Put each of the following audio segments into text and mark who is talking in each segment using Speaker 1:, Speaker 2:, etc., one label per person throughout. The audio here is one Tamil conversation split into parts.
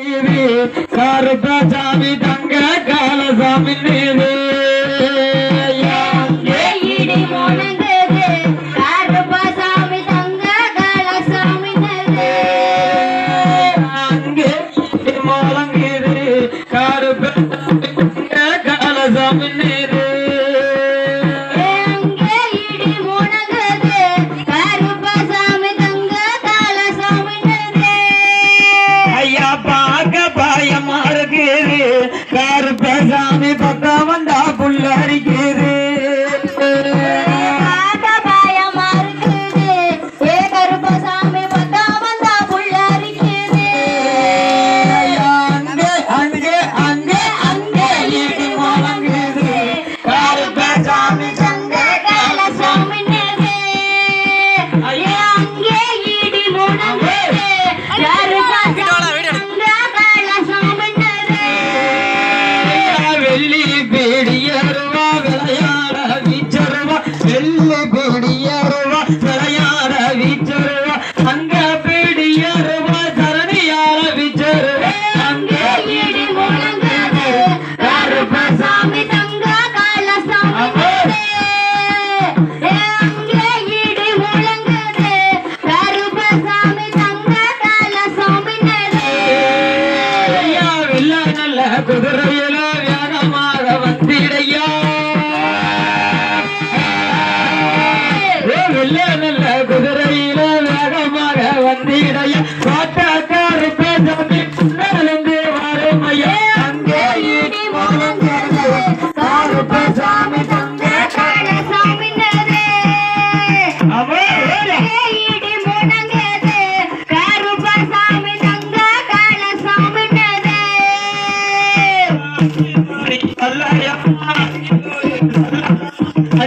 Speaker 1: करता जाविदा வெள்ளி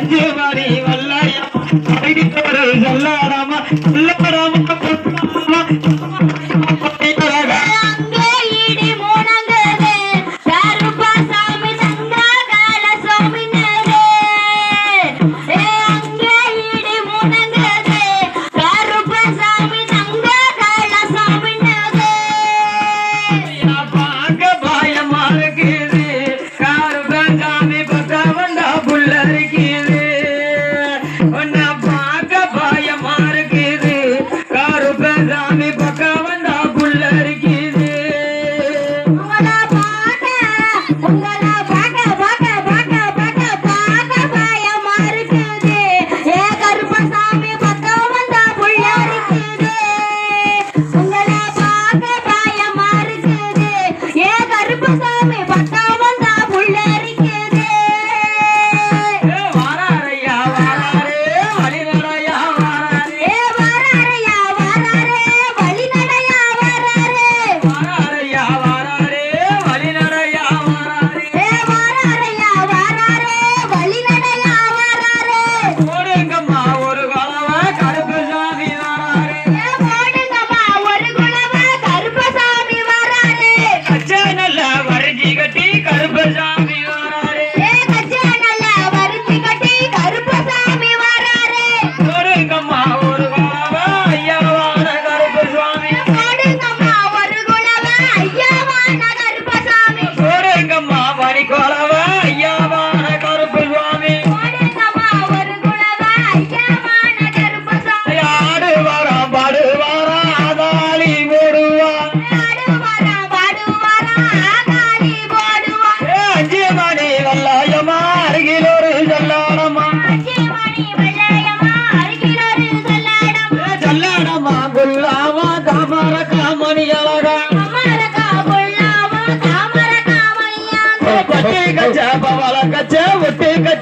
Speaker 1: தஞ்சை மாறி வல்லாயம்மா சொல்லாராமா?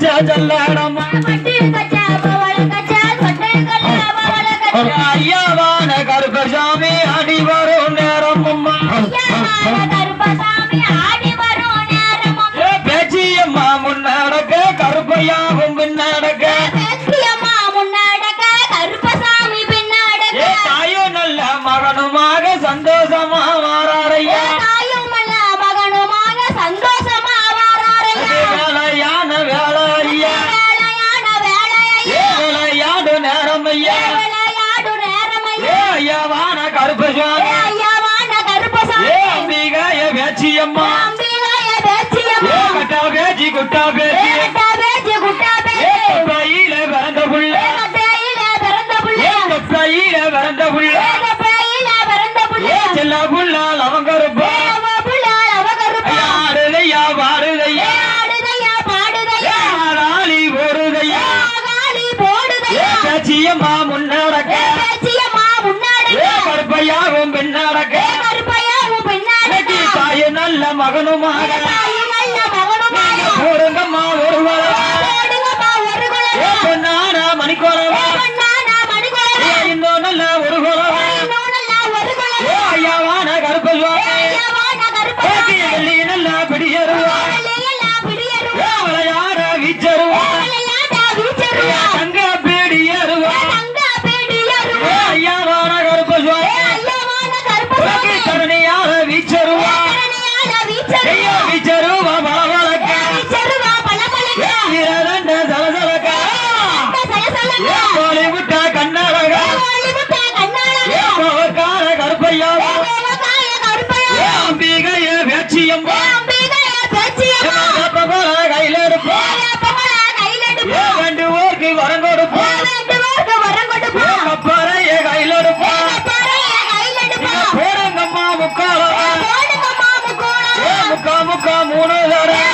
Speaker 1: கச்சா ஜல்லாடமா ஐயாவான கருக்கச்சா கருப்பசாமி.
Speaker 2: ஐயா வாண்ட கருப்பசாமி. ஏ
Speaker 1: அம்பிகா ஏ வேச்சி அம்மா
Speaker 2: அம்பிகா ஏ வேச்சி அம்மா ஏ
Speaker 1: கட்டா வேச்சி குட்டா வேச்சி ஏ
Speaker 2: கட்டா வேச்சி குட்டா வேச்சி ஏ
Speaker 1: கொப்பாயில பிறந்த புள்ள. ஏ
Speaker 2: கொப்பாயில பிறந்த புள்ள. ஏ
Speaker 1: கொப்பாயில பிறந்த புள்ள. மகனுமாக முக்கா முக்கா மூணு தடவை.